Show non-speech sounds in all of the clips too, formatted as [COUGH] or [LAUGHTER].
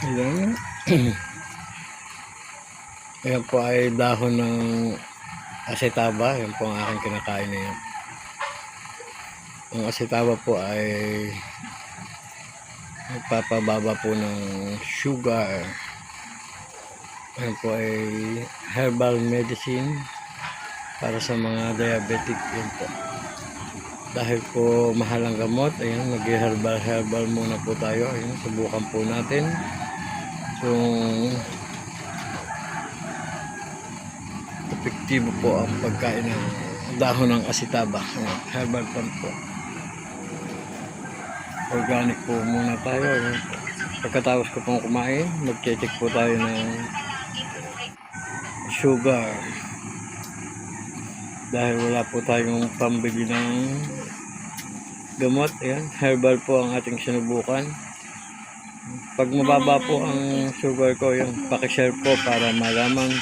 Ayan. [CLEARS THROAT] Ayan po ay dahon ng asetaba. Ayan po ang aking kinakain ngayon. Ang asetaba po ay nagpapababa po ng sugar. Ayan po ay herbal medicine para sa mga diabetic. Yan po. Dahil po mahal ang gamot, ayan, nag-herbal herbal muna po tayo. Ayan, subukan po natin. Kung epektibo po ang pagkain ng dahon ng asitaba. Herbal plant po. Organic po muna tayo. Pagkatapos ko pong kumain, mag-check po tayo ng sugar. Dahil wala po tayong pambili ng gamot. Ayan, herbal po ang ating sinubukan. Pag mababa po ang sugar ko, yung pakishare po para malaman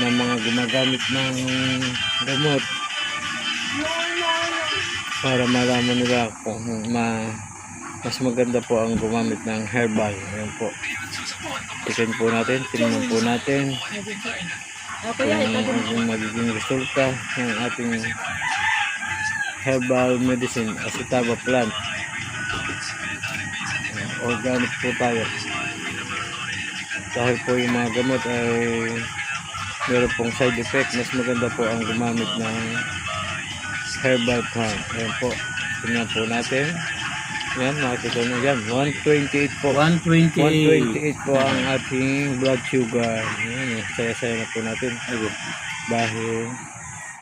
ng mga gumagamit ng gamot para malaman nila kung ma mas maganda po ang gumamit ng herbal. Ayan po. Tikin po natin, tingnan po natin kung ang magiging resulta ng ating herbal medicine, asitaba plant. Organic po tayo. Dahil po yung mga gamot ay meron pong side effect, mas maganda po ang gumamit ng herbal plant. Ayan po. Tingnan po natin. Yan, makikita nyo yan. 128 po. 120. 128 po ang ating blood sugar. Yan, saya-saya na po natin. Dahil